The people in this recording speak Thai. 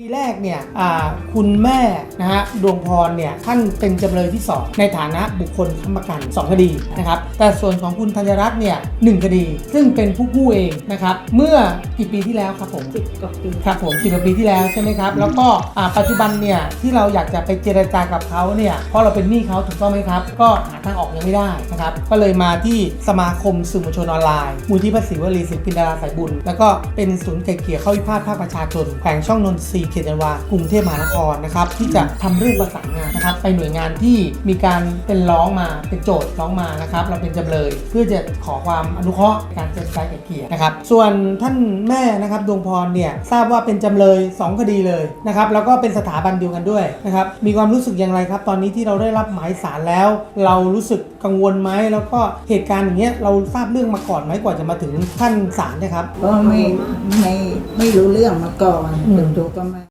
ปีแรกเนี่ยอ่าคุณแม่นะฮะดวงพรเนี่ยท่านเป็นจำเลยที่2ในฐานะบุคคลค้ำประกัน 2 คดีนะครับ แต่ส่วนของคุณธัญรัตน์เนี่ยหนึ่งคดี ซึ่งเป็นผู้กู้เองนะครับ เมื่อกี่ปีที่แล้วครับผมสิบกว่าปีครับผมสิบกว่าปีที่แล้วใช่ไหมครับ แล้วก็อ่าปัจจุบันเนี่ยที่เราอยากจะไปเจรจากับเขาเนี่ยเพราะเราเป็นหนี้เขาถูกต้องไหมครับ ก็หาทางออกยังไม่ได้นะครับก็เลยมาที่สมาคมสื่อมวลชนออนไลน์มูลที่ภาษีวลีศิลปินดาราสายบุญ แล้วก็เป็นศูนย์ไกลเกลี่ยข้อพิพาทภาคประชาชนแขวงช่องนนทรีย์เขตจันวากรุงเทพมหานครนะครับที่จะทำเรื่องประสานงานนะครับไปหน่วยงานที่มีการเป็นร้องมาเป็นโจทย์ร้องมานะครับเราเป็นจำเลยเพื่อจะขอความอนุเคราะห์ในการเจรจาไกลเกลี่ยนะครับส่วนท่านแม่นะครับดวงพรเนี่ยทราบว่าเป็นจำเลย 2 คดีเลยนะครับแล้วก็เป็นสถาบันเดียวกันด้วยนะครับมีความรู้สึกอย่างไรครับ ตอนนี้ที่เราได้รับหมายสารแล้ว เรารู้สึกกังวลไหมแล้วก็เหตุการณ์อย่างเงี้ยเราทราบเรื่องมาก่อนไหมกว่าจะมาถึงท่านศาลเนะครับก็ไม่ไม่ไม่รู้เรื่องมาก่อนอืมจู่ๆก็